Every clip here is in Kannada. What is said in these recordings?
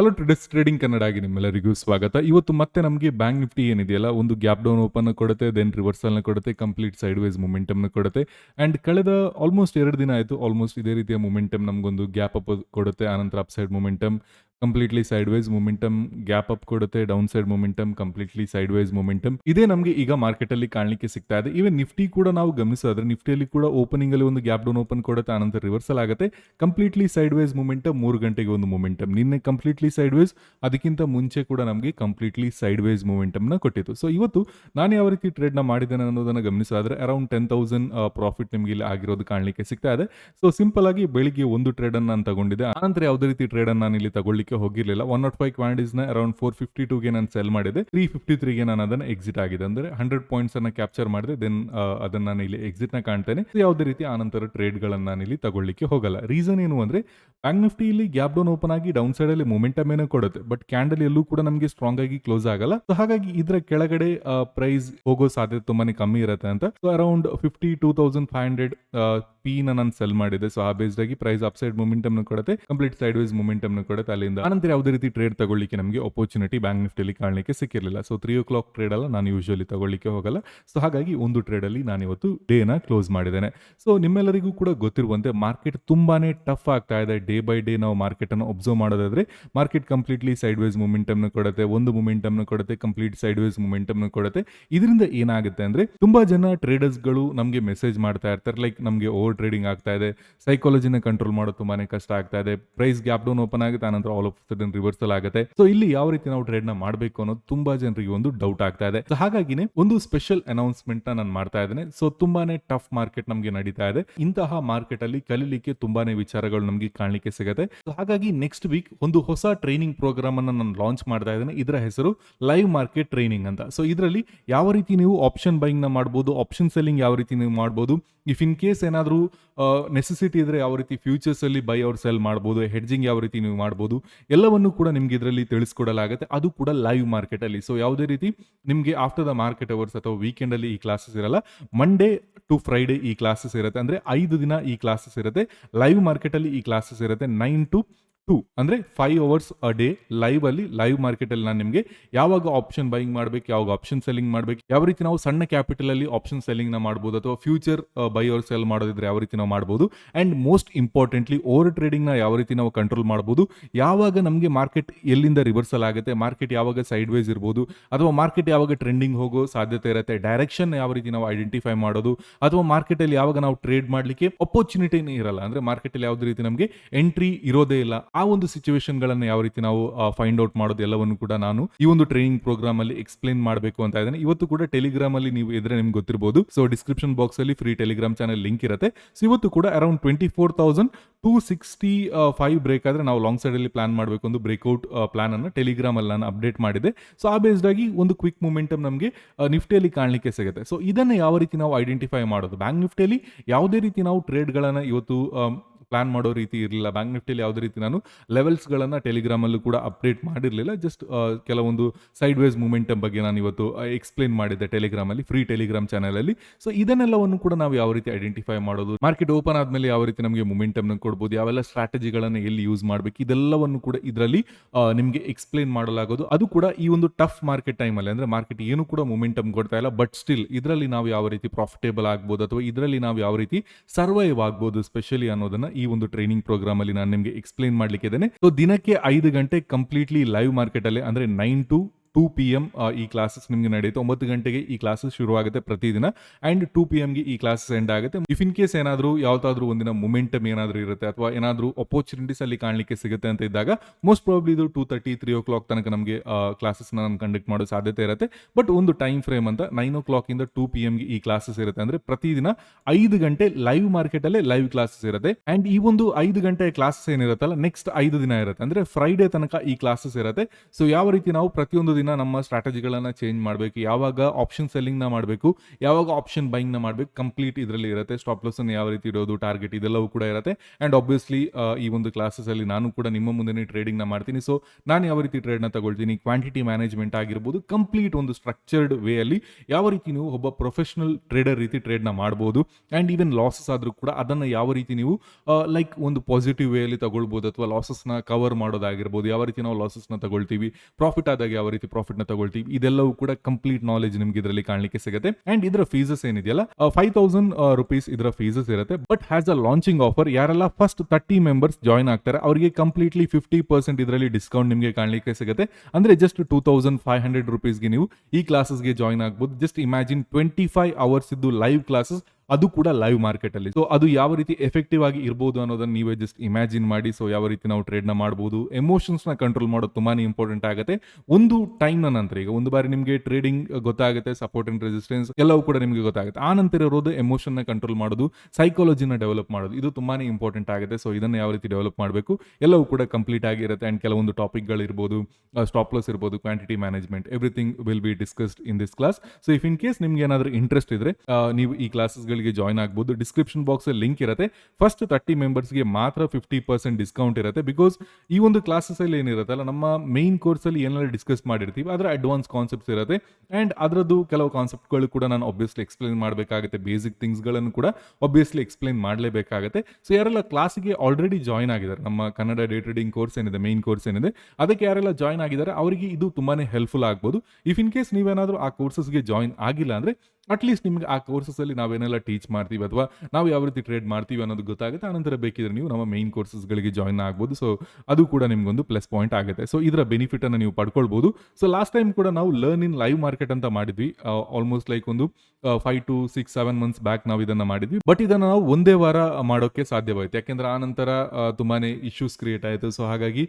ಹಲೋ ಟ್ರೇಡರ್ಸ್ ಟ್ರೇಡಿಂಗ್ ಕನ್ನಡ ಆಗಿ ನಿಮ್ಮೆಲ್ಲರಿಗೂ ಸ್ವಾಗತ. ಇವತ್ತು ಮತ್ತೆ ನಮಗೆ ಬ್ಯಾಂಕ್ ನಿಫ್ಟಿ ಏನಿದೆಯಲ್ಲ, ಒಂದು ಗ್ಯಾಪ್ ಡೌನ್ ಓಪನ್ ಕೊಡುತ್ತೆ ದೆನ್ ರಿವರ್ಸಲ್ನ ಕೊಡುತ್ತೆ ಕಂಪ್ಲೀಟ್ ಸೈಡ್ ವೈಸ್ ಮೊಮೆಂಟಮ್ನ ಕೊಡುತ್ತೆ. ಆ್ಯಂಡ್ ಕಳೆದ ಆಲ್ಮೋಸ್ಟ್ ಎರಡು ದಿನ ಆಯಿತು ಆಲ್ಮೋಸ್ಟ್ ಇದೇ ರೀತಿಯ ಮೊಮೆಂಟಮ್ ನಮಗೊಂದು ಗ್ಯಾಪ್ ಅಪ್ ಕೊಡುತ್ತೆ, ಆನಂತರ up side momentum completely side wise momentum gap up ಕೊಡುತ್ತೆ down side momentum completely side wise momentum ಇದೇ ನಮಗೆ ಈಗ ಮಾರ್ಕೆಟ್ ಅಲ್ಲಿ ಕಾಣಲಿಕ್ಕೆ ಸಿಗ್ತಾ ಇದೆ. ಈವನ್ ನಿಫ್ಟಿ ಕೂಡ ನಾವು ಗಮನಿಸೋದ್ರೆ ನಿಫ್ಟಿಯಲ್ಲಿ ಕೂಡ ಓಪನಿಂಗ್ ಅಲ್ಲಿ ಒಂದು ಗ್ಯಾಪ್ ಡೌನ್ ಓಪನ್ ಕೊಡುತ್ತೆ, ಆನಂತರ ರಿವರ್ಸಲ್ ಆಗುತ್ತೆ. ಕಂಪ್ಲೀಟ್ಲಿ ಸೈಡ್ ವೈಸ್ ಮೊಮೆಂಟಮ್ ಮೂರು ಗಂಟೆಗೆ ಒಂದು ಮೊಮೆಂಟಮ್ ನಿನ್ನೆ ಕಂಪ್ಲೀಟ್ಲಿ ಸೈಡ್ ವೈಸ್ ಅದಕ್ಕಿಂತ ಮುಂಚೆ ಕೂಡ ನಮಗೆ ಕಂಪ್ಲೀಟ್ಲಿ ಸೈಡ್ ವೈಸ್ ಮೂಮೆಂಟಮ್ನ ಕೊಟ್ಟಿತ್ತು. ಸೊ ಇವತ್ತು ನಾನು ಯಾವ ರೀತಿ ಟ್ರೇಡ್ನ ಮಾಡಿದ್ದೇನೆ ಅನ್ನೋದನ್ನು ಗಮನಿಸೋದ್ರೆ ಅರೌಂಡ್ ಟೆನ್ ತೌಸಂಡ್ ಪ್ರಾಫಿಟ್ ನಿಮಗೆ ಇಲ್ಲಿ ಆಗಿರೋದು ಕಾಣಲಿಕ್ಕೆ ಸಿಗ್ತಾ ಇದೆ. ಸೊ ಸಿಂಪಲ್ ಆಗಿ ಬೆಳಿಗ್ಗೆ ಒಂದು ಟ್ರೇಡ್ ಅನ್ನು ನಾನು ತಗೊಂಡಿದ್ದೆ. ಆನಂತರ ಯಾವುದೇ ರೀತಿ ಟ್ರೇಡ್ ಅನ್ನು ನಾನು ಇಲ್ಲಿ ತಗೊಳ್ಳಿಕ್ಕೆ ಹೋಗಿರಲಿಲ್ಲ. ಒನ್ ನಾಟ್ ಫೈವ್ ಕ್ವಾಂಟಿಸ್ನ ನ ಅರೌಂಡ್ ಫೋರ್ ಫಿಫ್ಟಿ ಟೂಗೆ ನಾನು ಸೆಲ್ ಮಾಡಿದೆ. ತ್ರೀ ಫಿಫ್ಟಿ ತ್ರೀಗೆ ನಾನು ಅದನ್ನ ಎಕ್ಸಿಟ್ ಆಗಿದೆ ಅಂದ್ರೆ ಹಂಡ್ರೆಡ್ ಪಾಯಿಂಟ್ಸ್ ಅನ್ನ ಕ್ಯಾಪ್ಚರ್ ಮಾಡಿದೆ. ದೆನ್ ಅದನ್ನ ನಾನು ಇಲ್ಲಿ ಎಕ್ಸಿಟ್ನ ಕಾಣ್ತೇನೆ. ಯಾವುದೇ ರೀತಿ ಆನಂತರ ಟ್ರೇಡ್ ಗಳನ್ನ ನಾನು ಇಲ್ಲಿ ತಗೊಳ್ಳಿಕ್ಕೆ ಹೋಗಲ್ಲ. ರೀಸನ್ ಏನು ಅಂದ್ರೆ ಬ್ಯಾಂಕ್ ನಿಫ್ಟಿ ಇಲ್ಲಿ ಗ್ಯಾಪ್ ಡೌನ್ ಓಪನ್ ಆಗಿ ಡೌನ್ ಸೈಡ್ ಅಲ್ಲಿ ಮೊಮೆಂಟಮ್ ಏನೋ ಕೊಡುತ್ತೆ. ಬಟ್ ಕ್ಯಾಂಡಲ್ ಎಲ್ಲೂ ಕೂಡ ನಮಗೆ ಸ್ಟ್ರಾಂಗ್ ಆಗಿ ಕ್ಲೋಸ್ ಆಗಲ್ಲ. ಸೊ ಹಾಗಾಗಿ ಇದರ ಕೆಳಗಡೆ ಪ್ರೈಸ್ ಹೋಗೋ ಸಾಧ್ಯತೆ ತುಂಬಾನೇ ಕಮ್ಮಿ ಇರುತ್ತೆ ಅಂತ. So around fifty two thousand five hundred P ನಾನು ಸೆಲ್ ಮಾಡಿದೆ. ಸೊ ಆ ಬೇಸ್ಡ್ ಆಗಿ ಪ್ರೈಸ್ ಅಪ್ ಸೈಡ್ ಮೊಮೆಂಟಮ್ ಕೊಡುತ್ತೆ. ಕಂಪ್ಲೀಟ್ ಸೈಡ್ ವೈಸ್ ಮೊಮೆಂಟಮ್ ಕೊಡುತ್ತೆ. ಅಲ್ಲಿಂದ ಆನಂತರ ಯಾವುದೇ ರೀತಿ ಟ್ರೇಡ್ ತಗೊಳ್ಳಿಕ್ಕೆ ನಮಗೆ ಅಪರ್ಚುನಿಟಿ ಬ್ಯಾಂಕ್ ನಿಫ್ಟಿಯಲ್ಲಿ ಕಾಣಲಿಕ್ಕೆ ಸಿಕ್ಕಿರಲಿಲ್ಲ. So three o'clock trade ಅಲ್ಲ ನಾನು ಯೂಶ್ವಲಿ ತಗೊಳ್ಳಿಕ್ಕೆ ಹೋಗಲ್ಲ. ಸೊ ಹಾಗಾಗಿ ಒಂದು ಟ್ರೇಡ್ ಅಲ್ಲಿ ನಾನು ಇವತ್ತು ಡೇನ ಕ್ಲೋಸ್ ಮಾಡಿದ್ದೇನೆ. ಸೊ ನಿಮ್ಮೆಲ್ಲರಿಗೂ ಕೂಡ ಗೊತ್ತಿರುವಂತೆ ಮಾರ್ಕೆಟ್ ತುಂಬಾನೇ ಟಫ್ ಆಗ್ತಾ ಇದೆ. ಡೇ ಬೈ ಡೇ ನಾವು ಮಾರ್ಕೆಟ್ ಅನ್ನು ಅಬ್ಸರ್ವ್ ಮಾಡೋದಾದ್ರೆ market completely side wise momentum ಕೊಡುತ್ತೆ, ಒಂದು ಮೊಮೆಂಟಮ್ ಕೊಡುತ್ತೆ ಕಂಪ್ಲೀಟ್ ಸೈಡ್ ವೈಸ್ ಮೊಮೆಂಟಮ್ ಕೊಡುತ್ತೆ. ಇದರಿಂದ ಏನಾಗುತ್ತೆ ಅಂದ್ರೆ, ತುಂಬಾ ಜನ ಟ್ರೇಡರ್ಸ್ಗಳು ನಮಗೆ ಮೆಸೇಜ್ ಮಾಡ್ತಾ ಇರ್ತಾರೆ. ಲೈಕ್ ನಮಗೆ ಓವರ್ ಟ್ರೇಡಿಂಗ್ ಆಗ್ತಾ ಇದೆ. ಸೈಕಾಲಜಿನ ಕಂಟ್ರೋಲ್ ಮಾಡೋದು ತುಂಬಾನೇ ಕಷ್ಟ ಆಗ್ತಾ ಇದೆ. ಪ್ರೈಸ್ ಗ್ಯಾಪ್ ಡೌನ್ ಓಪನ್ ಆಗುತ್ತೆ, ಆನಂತರ ಆಲ್ ಆಫ್ ಸಡನ್ ರಿವರ್ಸಲ್ ಆಗುತ್ತೆ. ಸೊ ಇಲ್ಲಿ ಯಾವ ರೀತಿ ನಾವು ಟ್ರೇಡ್ನ ಮಾಡಬೇಕು ಅನ್ನೋದು ತುಂಬಾ ಜನರಿಗೆ ಒಂದು ಡೌಟ್ ಆಗ್ತಾ ಇದೆ. ಹಾಗಾಗಿನೇ ಒಂದು ಸ್ಪೆಷಲ್ ಅನೌನ್ಸ್ಮೆಂಟ್ನ ನಾನು ಮಾಡ್ತಾ ಇದ್ದೇನೆ. ಸೊ ತುಂಬಾನೇ ಟಫ್ ಮಾರ್ಕೆಟ್ ನಮಗೆ ನಡೀತಾ ಇದೆ. ಇಂತಹ ಮಾರ್ಕೆಟ್ ಅಲ್ಲಿ ಕಲೀಲಿಕ್ಕೆ ತುಂಬಾನೇ ವಿಚಾರಗಳು ನಮಗೆ ಕಾಣಲಿಕ್ಕೆ ಸಿಗುತ್ತೆ. ಹಾಗಾಗಿ ನೆಕ್ಸ್ಟ್ ವೀಕ್ ಒಂದು ಹೊಸ ಟ್ರೈನಿಂಗ್ ಪ್ರೋಗ್ರಾಮ್ ಅನ್ನ ನಾನು ಲಾಂಚ್ ಮಾಡ್ತಾ ಇದ್ದೇನೆ. ಇದರ ಹೆಸರು ಲೈವ್ ಮಾರ್ಕೆಟ್ ಟ್ರೈನಿಂಗ್ ಅಂತ. ಸೊ ಇದರಲ್ಲಿ ಯಾವ ರೀತಿ ನೀವು ಆಪ್ಷನ್ ಬೈಯಿಂಗ್ನ ಮಾಡಬಹುದು ಆಪ್ಷನ್ ಸೆಲ್ಲಿಂಗ್ ಯಾವ ರೀತಿ ನೀವು ಮಾಡಬಹುದು ಇಫ್ ಇನ್ ಕೇಸ್ ಏನಾದರೂ ನೆಸೆಸಿಟಿ ಇದ್ರೆ ಯಾವ ರೀತಿ ಫ್ಯೂಚರ್ಸ್ ಅಲ್ಲಿ ಬೈ ಅವ್ರ ಸೆಲ್ ಮಾಡಬಹುದು ಹೆಡ್ಜಿಂಗ್ ಯಾವ ರೀತಿ ನೀವು ಮಾಡ್ಬೋದು ಎಲ್ಲವನ್ನು ಕೂಡ ನಿಮ್ಗೆ ಇದರಲ್ಲಿ ತಿಳಿಸ್ಕೊಡಲಾಗುತ್ತೆ. ಅದು ಕೂಡ ಲೈವ್ ಮಾರ್ಕೆಟ್ ಅಲ್ಲಿ. ಸೊ ಯಾವುದೇ ರೀತಿ ನಿಮಗೆ ಆಫ್ಟರ್ ದ ಮಾರ್ಕೆಟ್ ಅವರ್ಸ್ ಅಥವಾ ವೀಕೆಂಡ್ ಅಲ್ಲಿ ಈ ಕ್ಲಾಸಸ್ ಇರಲ್ಲ ಮಂಡೇ ಟು ಫ್ರೈಡೆ ಈ ಕ್ಲಾಸಸ್ ಇರುತ್ತೆ. ಅಂದ್ರೆ ಐದು ದಿನ ಈ ಕ್ಲಾಸಸ್ ಇರುತ್ತೆ. ಲೈವ್ ಮಾರ್ಕೆಟ್ ಅಲ್ಲಿ ಈ ಕ್ಲಾಸಸ್ ಇರುತ್ತೆ. ನೈನ್ ಟು ಟು ಅಂದ್ರೆ five hours a day live ಅಲ್ಲಿ ಲೈವ್ ಮಾರ್ಕೆಟ್ ಅಲ್ಲಿ ನಾನು ನಿಮಗೆ ಯಾವಾಗ ಆಪ್ಷನ್ ಬೈಯಿಂಗ್ ಮಾಡ್ಬೇಕು, ಯಾವಾಗ ಆಪ್ಷನ್ ಸೆಲ್ಲಿಂಗ್ ಮಾಡ್ಬೇಕು, ಯಾವ ರೀತಿ ನಾವು ಸಣ್ಣ ಕ್ಯಾಪಿಟಲ್ ಅಲ್ಲಿ ಆಪ್ಷನ್ನ ಮಾಡ್ಬೋದು ಅಥವಾ ಫ್ಯೂಚರ್ ಬೈ ಅವರ್ ಸೆಲ್ ಮಾಡೋದಿದ್ರೆ ಯಾವ ರೀತಿ ನಾವು ಮಾಡ್ಬೋದು ಅಂಡ್ ಮೋಸ್ಟ್ ಇಂಪಾರ್ಟೆಂಟ್ಲಿ ಓವರ್ ಟ್ರೇಡಿಂಗ್ನ ಯಾವ ರೀತಿ ನಾವು ಕಂಟ್ರೋಲ್ ಮಾಡ್ಬೋದು, ಯಾವಾಗ ನಮಗೆ ಮಾರ್ಕೆಟ್ ಎಲ್ಲಿಂದ ರಿವರ್ಸಲ್ ಆಗುತ್ತೆ ಮಾರ್ಕೆಟ್ ಯಾವಾಗ ಸೈಡ್ ವೈಸ್ ಇರ್ಬೋದು, ಅಥವಾ ಮಾರ್ಕೆಟ್ ಯಾವಾಗ ಟ್ರೆಂಡಿಂಗ್ ಹೋಗೋ ಸಾಧ್ಯತೆ ಇರುತ್ತೆ ಡೈರೆಕ್ಷನ್ ಯಾವ ರೀತಿ ನಾವು ಐಡೆಂಟಿಫೈ ಮಾಡೋದು, ಅಥವಾ ಮಾರ್ಕೆಟ್ ಅಲ್ಲಿ ಯಾವಾಗ ನಾವು ಟ್ರೇಡ್ ಮಾಡಲಿಕ್ಕೆ ಅಪರ್ಚುನಿಟಿನೇ ಇರಲ್ಲ, ಅಂದ್ರೆ ಮಾರ್ಕೆಟ್ ಅಲ್ಲಿ ಯಾವುದೇ ರೀತಿ ನಮಗೆ ಎಂಟ್ರಿ ಇರೋದೇ ಇಲ್ಲ ಆ ಒಂದು ಸಿಚುವೇಶನ್ಗಳನ್ನು ಯಾವ ರೀತಿ ನಾವು ಫೈಂಡ್ ಔಟ್ ಮಾಡೋದು ಎಲ್ಲವನ್ನು ಕೂಡ ನಾನು ಈ ಒಂದು ಟ್ರೈನಿಂಗ್ ಪ್ರೋಗ್ರಾಮ್ ಅಲ್ಲಿ ಎಕ್ಸ್ಪ್ಲೇನ್ ಮಾಡಬೇಕು ಅಂತ ಇದ್ದೇನೆ. ಇವತ್ತು ಕೂಡ ಟೆಲಿಗ್ರಾಮ್ ಅಲ್ಲಿ ನೀವು ಇದ್ರೆ ನಿಮ್ಗೆ ಗೊತ್ತಿರಬಹುದು ಸೊ ಡಿಸ್ಕ್ರಿಪ್ಷನ್ ಬಾಕ್ಸ್ ಅಲ್ಲಿ ಫ್ರೀ ಟೆಲಿಗ್ರಾಮ್ ಚಾನಲ್ ಲಿಂಕ್ ಇರುತ್ತೆ. ಸೊ ಇವತ್ತು ಕೂಡ around twenty four thousand two sixty five break ಆದ್ರೆ ನಾವು ಲಾಂಗ್ ಸೈಡ್ ಅಲ್ಲಿ ಪ್ಲಾನ್ ಮಾಡಬೇಕು ಒಂದು ಬ್ರೇಕ್ಔಟ್ ಪ್ಲಾನ್ ಅನ್ನು ಟೆಲಿಗ್ರಾಮ್ ಅಲ್ಲಿ ನಾನು ಅಪ್ಡೇಟ್ ಮಾಡಿದೆ ಸೊ ಆ ಬೇಸ್ಡ್ ಆಗಿ ಒಂದು ಕ್ವಿಕ್ ಮೂಮೆಂಟಮ್ ನಮಗೆ ನಿಫ್ಟಿಯಲ್ಲಿ ಕಾಣಲಿಕ್ಕೆ ಸಿಗುತ್ತೆ. ಸೊ ಇದನ್ನು ಯಾವ ರೀತಿ ನಾವು ಐಡೆಂಟಿಫೈ ಮಾಡೋದು? ಬ್ಯಾಂಕ್ ನಿಫ್ಟಿಯಲ್ಲಿ ಯಾವುದೇ ರೀತಿ ನಾವು ಟ್ರೇಡ್ಗಳನ್ನು ಇವತ್ತು ಪ್ಲಾನ್ ಮಾಡೋ ರೀತಿ ಇರಲಿಲ್ಲ. ಬ್ಯಾಂಕ್ ನಿಫ್ಟಿಯಲ್ಲಿ ಯಾವುದೇ ರೀತಿ ನಾನು ಲೆವೆಲ್ಸ್ಗಳನ್ನು ಟೆಲಿಗ್ರಾಮಲ್ಲೂ ಕೂಡ ಅಪ್ಡೇಟ್ ಮಾಡಿರಲಿಲ್ಲ. ಜಸ್ಟ್ ಕೆಲವೊಂದು ಸೈಡ್ ವೇಸ್ ಮೂಮೆಂಟ್ ಬಗ್ಗೆ ನಾನು ಇವತ್ತು ಎಕ್ಸ್ಪ್ಲೇನ್ ಮಾಡಿದ್ದೆ ಟೆಲಿಗ್ರಾಮಲ್ಲಿ ಫ್ರೀ ಟೆಲಿಗ್ರಾಮ್ ಚಾನಲಲ್ಲಿ ಸೊ ಇದನ್ನೆಲ್ಲವನ್ನು ಕೂಡ ನಾವು ಯಾವ ರೀತಿ ಐಡೆಂಟಿಫೈ ಮಾಡೋದು ಮಾರ್ಕೆಟ್ ಓಪನ್ ಆದಮೇಲೆ ಯಾವ ರೀತಿ ನಮಗೆ ಮೂಮೆಂಟಮ್ನ ಕೊಡ್ಬೋದು, ಯಾವೆಲ್ಲ ಸ್ಟ್ರಾಟಜಿಗಳನ್ನು ಎಲ್ಲಿ ಯೂಸ್ ಮಾಡಬೇಕು, ಇದೆಲ್ಲವನ್ನು ಕೂಡ ಇದರಲ್ಲಿ ನಿಮಗೆ ಎಕ್ಸ್ಪ್ಲೇನ್ ಮಾಡಲಾಗೋದು. ಅದು ಕೂಡ ಈ ಒಂದು ಟಫ್ ಮಾರ್ಕೆಟ್ ಟೈಮಲ್ಲಿ ಅಂದರೆ ಮಾರ್ಕೆಟ್ ಏನು ಕೂಡ ಮೂಮೆಂಟಮ್ ಕೊಡ್ತಾ ಇಲ್ಲ ಬಟ್ ಸ್ಟಿಲ್ ಇದರಲ್ಲಿ ನಾವು ಯಾವ ರೀತಿ ಪ್ರಾಫಿಟೇಬಲ್ ಆಗ್ಬೋದು, ಅಥವಾ ಇದರಲ್ಲಿ ನಾವು ಯಾವ ರೀತಿ ಸರ್ವೈವ್ ಆಗ್ಬೋದು ಸ್ಪೆಷಲಿ ಅನ್ನೋದನ್ನ ಒಂದು ಟ್ರೈನಿಂಗ್ ಪ್ರೋಗ್ರಾಮ್ ಅಲ್ಲಿ ನಾನು ನಿಮಗೆ ಎಕ್ಸ್ಪ್ಲೈನ್ ಮಾಡ್ಲಿಕ್ಕೆ ಇದ್ದೇನೆ. ಸೊ ದಿನಕ್ಕೆ ಐದು ಗಂಟೆ ಕಂಪ್ಲೀಟ್ಲಿ ಲೈವ್ ಮಾರ್ಕೆಟ್ ಅಲ್ಲಿ ಅಂದ್ರೆ nine to two P M ಈ ಕ್ಲಾಸಸ್ ನಿಮಗೆ ನಡೆಯುತ್ತೆ. ಒಂಬತ್ತು ಗಂಟೆಗೆ ಈ ಕ್ಲಾಸಸ್ ಶುರು ಆಗುತ್ತೆ ಪ್ರತಿದಿನ ಆ್ಯಂಡ್ ಟೂ ಪಿ ಎಮ್ಗೆ ಈ ಕ್ಲಾಸಸ್ ಎಂಡ್ ಆಗುತ್ತೆ. ಇಫ್ ಇನ್ ಕೇಸ್ ಏನಾದರೂ, ಯಾವುದಾದ್ರೂ ಒಂದಿನ ಮೊಮೆಂಟಮ್ ಏನಾದರೂ ಇರುತ್ತೆ, ಅಥವಾ ಏನಾದರೂ ಅಪರ್ಚುನಿಟೀಸ್ ಅಲ್ಲಿ ಕಾಣಲಿಕ್ಕೆ ಸಿಗುತ್ತೆ ಅಂತ ಇದ್ದಾಗ ಮೋಸ್ಟ್ ಪ್ರಾಬ್ಲಿ ಇದು two thirty three o'clock ತನಕ ನಮಗೆ ಕ್ಲಾಸಸ್ನ ನಾನು ಕಂಡಕ್ಟ್ ಮಾಡೋ ಸಾಧ್ಯತೆ ಇರುತ್ತೆ. ಬಟ್ ಒಂದು ಟೈಮ್ ಫ್ರೇಮ್ ಅಂತ ನೈನ್ ಓ ಕ್ಲಾಕ್ ಇಂದ ಟೂ ಪಿ ಎಮ್ಗೆ ಈ ಕ್ಲಾಸಸ್ ಇರುತ್ತೆ. ಅಂದ್ರೆ ಪ್ರತಿದಿನ ಐದು ಗಂಟೆ ಲೈವ್ ಮಾರ್ಕೆಟ್ ಅಲ್ಲೇ ಲೈವ್ ಕ್ಲಾಸಸ್ ಇರುತ್ತೆ. ಆ್ಯಂಡ್ ಈ ಒಂದು ಐದು ಗಂಟೆ ಕ್ಲಾಸಸ್ ಏನಿರುತ್ತಲ್ಲ ನೆಕ್ಸ್ಟ್ ಐದು ದಿನ ಇರುತ್ತೆ. ಅಂದ್ರೆ ಫ್ರೈಡೇ ತನಕ ಈ ಕ್ಲಾಸಸ್ ಇರುತ್ತೆ. ಸೊ ಯಾವ ರೀತಿ ನಾವು ಪ್ರತಿಯೊಂದು ದಿನ ನಮ್ಮ ಸ್ಟ್ರಾಟಜಿಗಳನ್ನ ಚೇಂಜ್ ಮಾಡಬೇಕು. ಯಾವಾಗ ಆಪ್ಷನ್ ಸೆಲ್ಲಿಂಗ್ನ ಮಾಡಬೇಕು, ಯಾವಾಗ ಆಪ್ಷನ್ ಬೈಯಿಂಗ್ನ ಮಾಡಬೇಕು ಕಂಪ್ಲೀಟ್ ಇದರಲ್ಲಿ ಇರುತ್ತೆ. ಸ್ಟಾಪ್ ಲಾಸ್ ಅನ್ನು ಯಾವ ರೀತಿ ಇಡೋದು ಟಾರ್ಗೆಟ್ ಇದೆಲ್ಲವೂ ಕೂಡ ಇರುತ್ತೆ. ಆ್ಯಂಡ್ ಆಬ್ವಿಯಸ್ಲಿ ಈ ಒಂದು ಕ್ಲಾಸಸಲ್ಲಿ ನಾನು ಕೂಡ ನಿಮ್ಮ ಮುಂದೆ ಟ್ರೇಡಿಂಗ್ನ ಮಾಡ್ತೀನಿ. ಸೊ ನಾನು ಯಾವ ರೀತಿ ಟ್ರೇಡ್ನ ತಗೊಳ್ತೀನಿ? ಕ್ವಾಂಟಿಟಿ ಮ್ಯಾನೇಜ್ಮೆಂಟ್ ಆಗಿರ್ಬೋದು ಕಂಪ್ಲೀಟ್ ಒಂದು ಸ್ಟ್ರಕ್ಚರ್ಡ್ ವೇ ಅಲ್ಲಿ ಯಾವ ರೀತಿ ನೀವು ಒಬ್ಬ ಪ್ರೊಫೆಷನಲ್ ಟ್ರೇಡರ್ ರೀತಿ ಟ್ರೇಡ್ನ ಮಾಡ್ಬೋದು. ಆ್ಯಂಡ್ ಈವನ್ ಲಾಸಸ್ ಆದರೂ ಕೂಡ ಅದನ್ನು ಯಾವ ರೀತಿ ನೀವು ಲೈಕ್ ಒಂದು ಪಾಸಿಟಿವ್ ವೇ ಅಲ್ಲಿ ತಗೊಳ್ಬೋದು ಅಥವಾ ಲಾಸಸ್ನ ಕವರ್ ಮಾಡೋದಾಗಿರ್ಬೋದು, ಯಾವ ರೀತಿ ನಾವು ಲಾಸಸ್ನ ತಗೊಳ್ತೀವಿ ಪ್ರಾಫಿಟ್ ಆದಾಗ ಯಾವ ರೀತಿ ಪ್ರಾಫಿಟ್ನ ತಗೊಳ್ತೀವಿ. ಇದೆಲ್ಲವೂ ಕೂಡ ಕಂಪ್ಲೀಟ್ ನಾಲೆಜ್ ನಿಮ್ಗೆ ಇದರಲ್ಲಿ ಕಾಣಲಿಕ್ಕೆ ಸಿಗುತ್ತೆ. ಅಂಡ್ ಇದರ ಫೀಸಸ್ ಏನಿದೆಯಲ್ಲ ಫೈವ್ ತೌಸಂಡ್ ರುಪೀಸ್ ಇದರ ಫೀಸಸ್ ಇರುತ್ತೆ. But has a launching offer ಯಾರೆಲ್ಲ ಫಸ್ಟ್ ತರ್ಟಿ ಮೆಂಬರ್ಸ್ ಜಾಯ್ನ್ ಆಗ್ತಾರೆ, ಅವರಿಗೆ ಕಂಪ್ಲೀಟ್ಲಿ ಫಿಫ್ಟಿ ಪರ್ಸೆಂಟ್ ಇದರಲ್ಲಿ ಡಿಸ್ಕೌಂಟ್ ನಿಮಗೆ ಕಾಣಲಿಕ್ಕೆ ಸಿಗುತ್ತೆ. ಅಂದ್ರೆ just two thousand five hundred ರುಪೀಸ್ಗೆ ನೀವು ಈ ಕ್ಲಾಸಸ್ಗೆ ಜಾಯ್ನ್ ಆಗ್ಬೋದು. Just imagine twenty five hours ಇದ್ದು ಲೈವ್ ಕ್ಲಾಸಸ್ ಅದು ಕೂಡ ಲೈವ್ ಮಾರ್ಕೆಟ್ ಅಲ್ಲಿ. ಸೊ ಅದು ಯಾವ ರೀತಿ ಎಫೆಕ್ಟಿವ್ ಆಗಿ ಇರಬಹುದು ಅನ್ನೋದನ್ನ ನೀವೇ ಜಸ್ಟ್ ಇಮ್ಯಾಜಿನ್ ಮಾಡಿ ಸೊ ಯಾವ ರೀತಿ ನಾವು ಟ್ರೇಡ್ನ ಮಾಡಬಹುದು ಎಮೋಷನ್ಸ್ನ ಕಂಟ್ರೋಲ್ ಮಾಡೋದು ತುಂಬಾನೇ ಇಂಪಾರ್ಟೆಂಟ್ ಆಗುತ್ತೆ. ಒಂದು ಟೈಮ್ನ ನಂತರ, ಈಗ ಒಂದು ಬಾರಿ ನಿಮಗೆ ಟ್ರೇಡಿಂಗ್ ಗೊತ್ತಾಗುತ್ತೆ ಸಪೋರ್ಟ್ ಅಂಡ್ ರೆಸಿಸ್ಟೆನ್ಸ್ ಎಲ್ಲವೂ ಕೂಡ ನಿಮಗೆ ಗೊತ್ತಾಗುತ್ತೆ. ಆ ನಂತರ ಇರೋದು ಎಮೋಷನ್ನ ಕಂಟ್ರೋಲ್ ಮಾಡೋದು ಸೈಕಾಲಜಿನ ಡೆವಲಪ್ ಮಾಡೋದು. ಇದು ತುಂಬಾನೇ ಇಂಪಾರ್ಟೆಂಟ್ ಆಗುತ್ತೆ. ಸೊ ಇದನ್ನ ಯಾವ ರೀತಿ ಡೆವಲಪ್ ಮಾಡಬೇಕು, ಎಲ್ಲವೂ ಕೂಡ ಕಂಪ್ಲೀಟ್ ಆಗಿರುತ್ತೆ ಅಂಡ್ ಕೆಲವೊಂದು ಟಾಪಿಕ್ಗಳು ಇರ್ಬೋದು ಸ್ಟಾಪ್ ಲಾಸ್ ಇರ್ಬೋದು quantity management everything will be discussed in this class so if in case ನಿಮ್ಗೆ ಏನಾದರೂ ಇಂಟ್ರೆಸ್ಟ್ ಇದ್ರೆ ನೀವು ಈ ಕ್ಲಾಸಸ್ಗಳಿಗೆ ಜಾಯ್ನ್ ಆಗ್ಬೋದು. ಡಿಸ್ಕ್ರಿಪ್ಷನ್ ಬಾಕ್ಸ್ ಲಿಂಕ್ ಇರುತ್ತೆ. ಫಸ್ಟ್ ತರ್ಟಿ ಮೆಂಬರ್ಸ್ಗೆ ಮಾತ್ರ ಫಿಫ್ಟಿ ಪರ್ಸೆಂಟ್ ಡಿಸ್ಕೌಂಟ್ ಇರುತ್ತೆ. ಬಿಕಾಸ್ ಈ ಒಂದು ಕ್ಲಾಸಸ್ ಅಲ್ಲಿ ಏನಿರುತ್ತಲ್ಲ ನಮ್ಮ ಮೇನ್ ಕೋರ್ಸ್ ಅಲ್ಲಿ ಏನೆಲ್ಲ ಡಿಸ್ಕಸ್ ಮಾಡಿರ್ತೀವಿ, ಅದರ ಅಡ್ವಾನ್ಸ್ ಕಾನ್ಸೆಪ್ಟ್ಸ್ ಇರುತ್ತೆ. ಅಂಡ್ ಅದರದ್ದು ಕೆಲವು ಕಾನ್ಸೆಪ್ಟ್ಗಳು ಕೂಡ ನಾನು ಒಬ್ವಿಯಸ್ಲಿ ಎಕ್ಸ್ಪ್ಲೈನ್ ಮಾಡಬೇಕಾಗುತ್ತೆ. ಬೇಸಿಕ್ ಥಿಂಗ್ಸ್ಗಳನ್ನು ಕೂಡ ಒಬ್ವಿಯಸ್ಲಿ ಎಕ್ಸ್ಪ್ಲೈನ್ ಮಾಡಲೇಬೇಕಾಗುತ್ತೆ. ಸೊ ಯಾರೆಲ್ಲ ಕ್ಲಾಸಿಗೆ ಆಲ್ರೆಡಿ ಜಾಯ್ನ್ ಆಗಿದ್ದಾರೆ, ನಮ್ಮ ಕನ್ನಡ ಡೇ ಟ್ರೇಡಿಂಗ್ ಕೋರ್ಸ್ ಏನಿದೆ ಮೇನ್ ಕೋರ್ಸ್ ಏನಿದೆ, ಅದಕ್ಕೆ ಯಾರೆಲ್ಲ ಜಾಯ್ನ್ ಆಗಿದ್ದಾರೆ, ಅವರಿಗೆ ಇದು ತುಂಬಾನೇ ಹೆಲ್ಪ್ಫುಲ್ ಆಗ್ಬೋದು. ಇಫ್ ಇನ್ ಕೇಸ್ ನೀವೇನಾದರೂ ಆ ಕೋರ್ಸಸ್ಗೆ ಜಾಯ್ನ್ ಆಗಿಲ್ಲ ಅಂದ್ರೆ ಅಟ್ಲೀಸ್ಟ್ ನಿಮ್ಗೆ ಆ ಕೋರ್ಸಸ್ಸಲ್ಲಿ ನಾವೇನೆಲ್ಲ ಟೀಚ್ ಮಾಡ್ತೀವಿ ಅಥವಾ ನಾವು ಯಾವ ರೀತಿ ಟ್ರೇಡ್ ಮಾಡ್ತೀವಿ ಅನ್ನೋದು ಗೊತ್ತಾಗುತ್ತೆ. ಆನಂತರ ಬೇಕಿದ್ರೆ ನೀವು ನಮ್ಮ ಮೈನ್ ಕೋರ್ಸಸ್ಗಳಿಗೆ ಜಾಯ್ನ್ ಆಗ್ಬೋದು. ಸೊ ಅದು ಕೂಡ ನಿಮ್ಗೊಂದು ಪ್ಲಸ್ ಪಾಯಿಂಟ್ ಆಗುತ್ತೆ. ಸೊ ಇದರ ಬೆನಿಫಿಟ್ ಅನ್ನು ನೀವು ಪಡ್ಕೊಳ್ಬೋದು. ಸೊ ಲಾಸ್ಟ್ ಟೈಮ್ ಕೂಡ ನಾವು ಲರ್ನ್ ಇನ್ ಲೈವ್ ಮಾರ್ಕೆಟ್ ಅಂತ ಮಾಡಿದ್ವಿ. ಆಲ್ಮೋಸ್ಟ್ ಲೈಕ್ ಒಂದು five to six seven months back ನಾವು ಇದನ್ನ ಮಾಡಿದ್ವಿ. ಬಟ್ ಇದನ್ನ ನಾವು ಒಂದೇ ವಾರ ಮಾಡೋಕೆ ಸಾಧ್ಯವಾಯಿತು. ಯಾಕೆಂದ್ರೆ ಆ ನಂತರ ತುಂಬಾನೇ ಇಶ್ಯೂಸ್ ಕ್ರಿಯೇಟ್ ಆಯಿತು. ಸೊ ಹಾಗಾಗಿ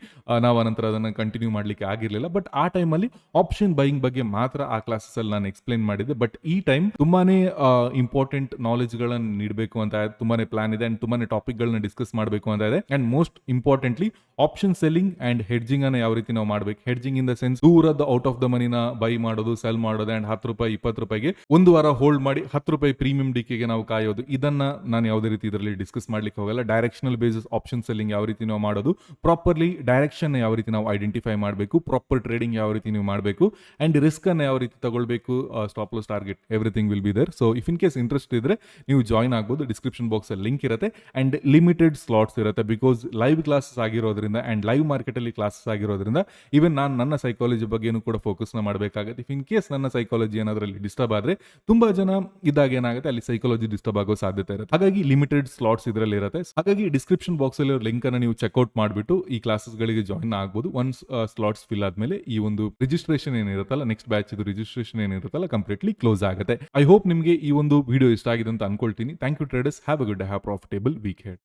ನಾವು ಆನಂತರ ಅದನ್ನು ಕಂಟಿನ್ಯೂ ಮಾಡ್ಲಿಕ್ಕೆ ಆಗಿರಲಿಲ್ಲ. ಬಟ್ ಆ ಟೈಮಲ್ಲಿ ಆಪ್ಷನ್ ಬೈಯಿಂಗ್ ಬಗ್ಗೆ ಮಾತ್ರ ಆ ಕ್ಲಾಸಸ್ ಅಲ್ಲಿ ನಾನು ಎಕ್ಸ್ಪ್ಲೈನ್ ಮಾಡಿದ್ದೆ. ಬಟ್ ಈ ಟೈಮ್ ತುಂಬಾನೇ ಇಂಪಾರ್ಟೆಂಟ್ ನಾಲೆಜ್ ಗಳನ್ನ ನೀಡಬೇಕು ಅಂತ. ತುಂಬಾನೇ ಪ್ಲಾನ್ ಇದೆ ಅಂಡ್ ತುಂಬಾನೇ ಟಾಪಿಕ್ ಗಳನ್ನ ಡಿಸ್ಕಸ್ ಮಾಡಬೇಕು ಅಂತ ಇದೆ. And most importantly option selling and hedging ಅನ್ನ ಯಾವ ರೀತಿ ನಾವು ಮಾಡ್ಬೇಕು? ಹೆಡ್ಜಿಂಗ್ ಇನ್ ದ ಸೆನ್ಸ್ ದೂರದ ಔಟ್ ಆಫ್ ದ ಮನಿನ ಬೈ ಮಾಡೋದು ಸೆಲ್ ಮಾಡೋದು ಅಂಡ್ ಹತ್ತು ರೂಪಾಯಿ, ಇಪ್ಪತ್ತು ರೂಪಾಯಿಗೆ ಒಂದು ವಾರ ಹೋಲ್ಡ್ ಮಾಡಿ ಹತ್ತು ರೂಪಾಯಿ ಪ್ರೀಮಿಯಂ ಡಿಕೆಗೆ ನಾವು ಕಾಯೋದು. ಇದನ್ನ ನಾನು ಯಾವುದೇ ರೀತಿ ಇದರಲ್ಲಿ ಡಿಸ್ಕಸ್ ಮಾಡ್ಲಿಕ್ಕೆ ಹೋಗಲ್ಲ. ಡೈರೆಕ್ಷನಲ್ ಬೇಸಿಸ್ ಆಪ್ಷನ್ ಸೆಲ್ಲಿಂಗ್ ಯಾವ ರೀತಿ ನಾವು ಮಾಡೋದು? ಪ್ರಾಪರ್ಲಿ ಡೈರೆಕ್ಷನ್ ಯಾವ ರೀತಿ ನಾವು ಐಡೆಂಟಿಫೈ ಮಾಡಬೇಕು? ಪ್ರಾಪರ್ ಟ್ರೇಡಿಂಗ್ ಯಾವ ರೀತಿ ನೀವು ಮಾಡಬೇಕು? ಅಂಡ್ ರಿಸ್ಕ್ ಅನ್ನ ಯಾವ ರೀತಿ ತಗೊಳ್ಬೇಕು? Stop loss target everything will be there so if in case interest ಇದ್ರೆ, ನೀವು ಜಾಯ್ನ್ ಆಗ್ಬೋದು. ಡಿಸ್ಕ್ರಿಪ್ಷನ್ ಬಾಕ್ಸ್ ಅಲ್ಲಿ ಲಿಂಕ್ ಇರುತ್ತೆ. ಅಂಡ್ ಲಿಮಿಟೆಡ್ ಸ್ಲಾಟ್ಸ್ ಇರುತ್ತೆ. ಬಿಕಾಸ್ ಲೈವ್ ಕ್ಲಾಸಸ್ ಆಗಿರೋದ್ರಿಂದ ಅಂಡ್ ಲೈವ್ ಮಾರ್ಕೆಟಲ್ಲಿ ಕ್ಲಾಸಸ್ ಆಗಿರೋದ್ರಿಂದ ಈವನ್ ನಾನು ನನ್ನ ಸೈಕಾಲಜಿ ಬಗ್ಗೆನೂ ಕೂಡ ಫೋಕಸ್ನ ಮಾಡಬೇಕಾಗುತ್ತೆ. ಇಫ್ ಇನ್ ಕೇಸ್ ನನ್ನ ಸೈಕಾಲಜಿ ಏನಾದ್ರಲ್ಲಿ ಡಿಸ್ಟರ್ಬ್ ಆದ್ರೆ, ತುಂಬಾ ಜನ ಇದ್ದಾಗ ಏನಾಗುತ್ತೆ, ಅಲ್ಲಿ ಸೈಕಾಲಜಿ ಡಿಸ್ಟರ್ಬ್ ಆಗೋ ಸಾಧ್ಯತೆ ಇರುತ್ತೆ. ಹಾಗಾಗಿ ಲಿಮಿಟೆಡ್ ಸ್ಲಾಟ್ಸ್ ಇದರಲ್ಲಿ ಇರುತ್ತೆ. ಹಾಗಾಗಿ ಡಿಸ್ಕ್ರಿಪ್ಷನ್ ಬಾಕ್ಸ್ ಅಲ್ಲಿ ಲಿಂಕ್ ಅನ್ನು ನೀವು ಚೆಕ್ಔಟ್ ಮಾಡಿಬಿಟ್ಟು ಈ ಕ್ಲಾಸಸ್ಗಳಿಗೆ ಜಾಯ್ನ್ ಆಗ್ಬೋದು. ಒನ್ಸ್ ಸ್ಲಾಟ್ಸ್ ಫಿಲ್ ಆದ್ಮೇಲೆ ಈ ಒಂದು ರಿಜಿಸ್ಟ್ರೇಷನ್ ಏನಿರುತ್ತಲ್ಲ ನೆಕ್ಸ್ಟ್ ಬ್ಯಾಚ್ ಇದು ರಿಜಿಸ್ಟ್ರೇಷನ್ ಏನಿರುತ್ತಲ್ಲ ಕಂಪ್ಲೀಟ್ಲಿ ಕ್ಲೋಸ್ ಆಗುತ್ತೆ. ಐ ಹೋಪ್ ನಿಮಗೆ ಈ ಒಂದು ವಿಡಿಯೋ ಇಷ್ಟ ಆಗಿದೆ ಅಂತ ಅನ್ಕೊಳ್ತೀನಿ. Thank you traders have a good have profitable week ahead